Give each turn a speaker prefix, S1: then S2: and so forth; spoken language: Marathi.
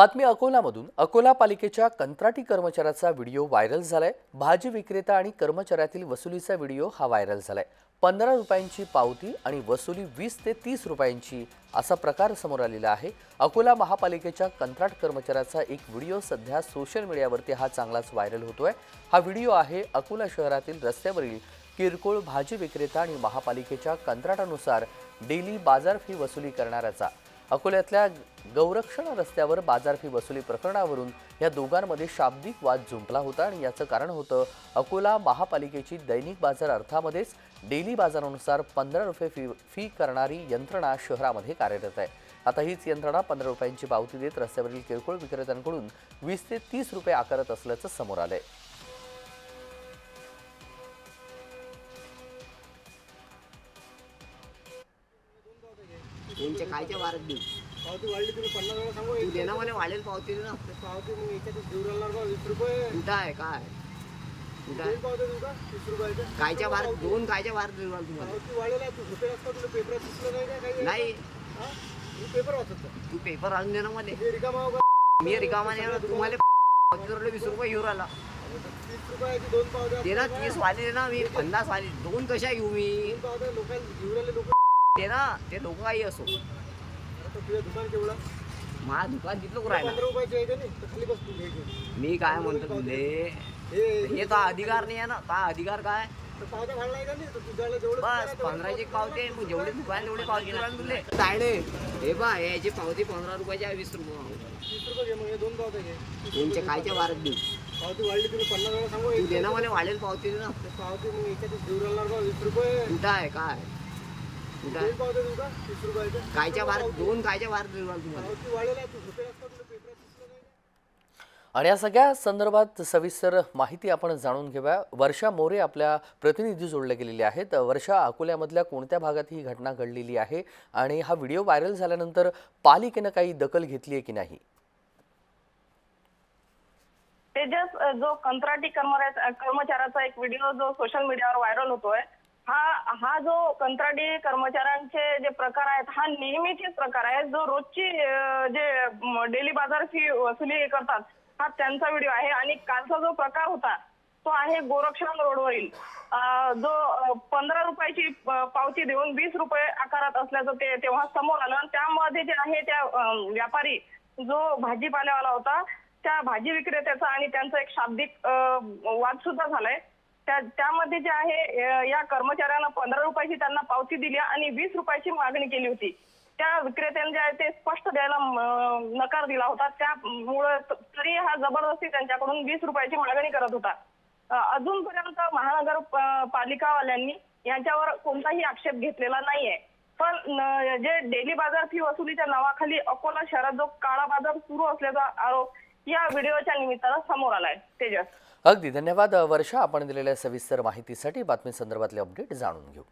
S1: बातमी अकोलामधून अकोला पालिकेच्या कंत्राटी कर्मचाऱ्याचा व्हिडिओ व्हायरल झालाय. भाजी विक्रेता आणि कर्मचाऱ्यातील वसुलीचा व्हिडिओ हा व्हायरल झालाय. पंधरा रुपयांची पावती आणि वसुली वीस ते तीस रुपयांची असा प्रकार समोर आलेला आहे. अकोला महापालिकेच्या कंत्राट कर्मचाऱ्याचा एक व्हिडिओ सध्या सोशल मीडियावरती हा चांगलाच व्हायरल होतोय. हा व्हिडिओ आहे अकोला शहरातील रस्त्यावरील किरकोळ भाजी विक्रेता आणि महापालिकेच्या कंत्राटानुसार डेली बाजार फी वसुली करणाऱ्याचा. अकोल्यातल्या गौरक्षण रस्त्यावर बाजार फी वसुली प्रकरणावरून या दोघांमध्ये शाब्दिक वाद जुंपला होता आणि याचं कारण होतं अकोला महापालिकेची दैनिक बाजार अर्थामध्येच डेली बाजारानुसार पंधरा रुपये फी फी करणारी यंत्रणा शहरामध्ये कार्यरत आहे. आता हीच यंत्रणा पंधरा रुपयांची पावती देत रस्त्यावरील किरकोळ विक्रेत्यांकडून वीस ते तीस रुपये आकारत असल्याचं समोर आलं आहे
S2: यांच्या कायच्या वारत देऊ.
S3: पावती वाढली तुम्ही पन्नास वेळा सांगू
S2: तू दे ना मला वाढेल पावती ना.
S3: ते पावती मग याच्यात घेऊन राहणार का वीस रुपये.
S2: कुठं आहे काय कुठं आहे?
S3: देऊ का? वीस
S2: कायच्या वारत दोन कायच्या वारत देऊ मला तुम्हाला.
S3: पावती वाढेल आहे, तू झोपेल असता तुला पेपरात दिसलं नाही का काही
S2: नाही.
S3: हा? मी पेपर वाचत.
S2: तू पेपर आणून दे ना मध्ये
S3: हे रिकामा हो का?
S2: मी रिकामा नाही तुम्हाला वीस रुपये घेऊन आला
S3: तीस रुपयाची दोन पावत्या?
S2: दे ना तीस वाले दे ना मी. पन्नास वाले. दोन कशा घेऊ मी?
S3: पावत्या लोकांना घेऊन राहिले लोक.
S2: दे ना ते लोक काही असो.
S3: तुझं दुकान केवढं
S2: माझा दुकान तिथलं राहिला.
S3: रुपयाची आहे का नाही? तर खाली बस तू घे.
S2: मी काय म्हणतो तुले?
S3: हे
S2: हे तो अधिकार नाही आहे ना. तो अधिकार काय?
S3: तर पावत्या फाडलाय का नाही? तर तुझ्याला जेवढं
S2: बस पंधराची एक पावती आहे मग जेवढे दुकान तेवढे पावती राहून तुले. तायडे हे बा याची पावती पंधरा रुपयाची आहे वीस रुपये.
S3: तीस रुपये घे मग हे दोन पावत्या घे.
S2: तुमच्या कायच्या वारत देऊ
S3: पावती वाढली तुम्ही पन्नास वेळा सांगू
S2: तू दे ना मला वाढेल पावती दे ना.
S3: ते पावती मग याच्यात घेऊन राहणार का वीस रुपये.
S2: कुठं आहे काय?
S3: दोन?
S1: आणि या सगळ्या संदर्भात सविस्तर माहिती आपण जाणून घेऊया. वर्षा मोरे आपल्या प्रतिनिधी जोडले गेलेले आहेत. वर्षा अकोल्यामधल्या कोणत्या भागात ही घटना घडलेली आहे? आणि हा व्हिडिओ व्हायरल झाल्यानंतर पालिकेनं काही दखल घेतली आहे की नाही?
S4: तेजस जो कंत्राटी कर्मचाऱ्या- कर्मचाऱ्याचा एक व्हिडिओ जो सोशल मीडियावर व्हायरल होतोय हा हा जो कंत्राटी कर्मचाऱ्यांचे जे प्रकार आहेत हा नेहमीचेच प्रकार आहे जो रोजची जे डेली बाजार फी वसुली करतात हा त्यांचा व्हिडिओ आहे. आणि कालचा जो प्रकार होता तो आहे गोरक्षण रोडवरील. जो पंधरा रुपयाची पावती देऊन वीस रुपये आकारात असल्याचं ते तेव्हा समोर आलं. आणि त्यामध्ये जे आहे त्या व्यापारी जो भाजीपाल्यावाला होता त्या भाजी विक्रेत्याचा आणि त्यांचा एक शाब्दिक अ, वाद सुद्धा झालाय. त्यामध्ये जे आहे या कर्मचाऱ्यांना पंधरा रुपयाची त्यांना पावती दिली आणि वीस रुपयाची मागणी केली होती. त्या विक्रेत्याने जे आहे ते स्पष्ट द्यायला नकार दिला होता. त्यामुळे तरी हा जबरदस्ती त्यांच्याकडून वीस रुपयाची मागणी करत होता. अजूनपर्यंत महानगर पालिकावाल्यांनी यांच्यावर कोणताही आक्षेप घेतलेला नाहीये. पण जे डेली बाजार फी वसुलीच्या नावाखाली अकोला शहरात जो काळा बाजार सुरू असल्याचा आरोप या व्हिडिओच्या निमित्तानं समोर आलाय तेजस.
S1: अगदी. धन्यवाद वर्षा. आपण दिलेल्या सविस्तर माहितीसाठी बातमी संदर्भातले अपडेट जाणून घेऊ.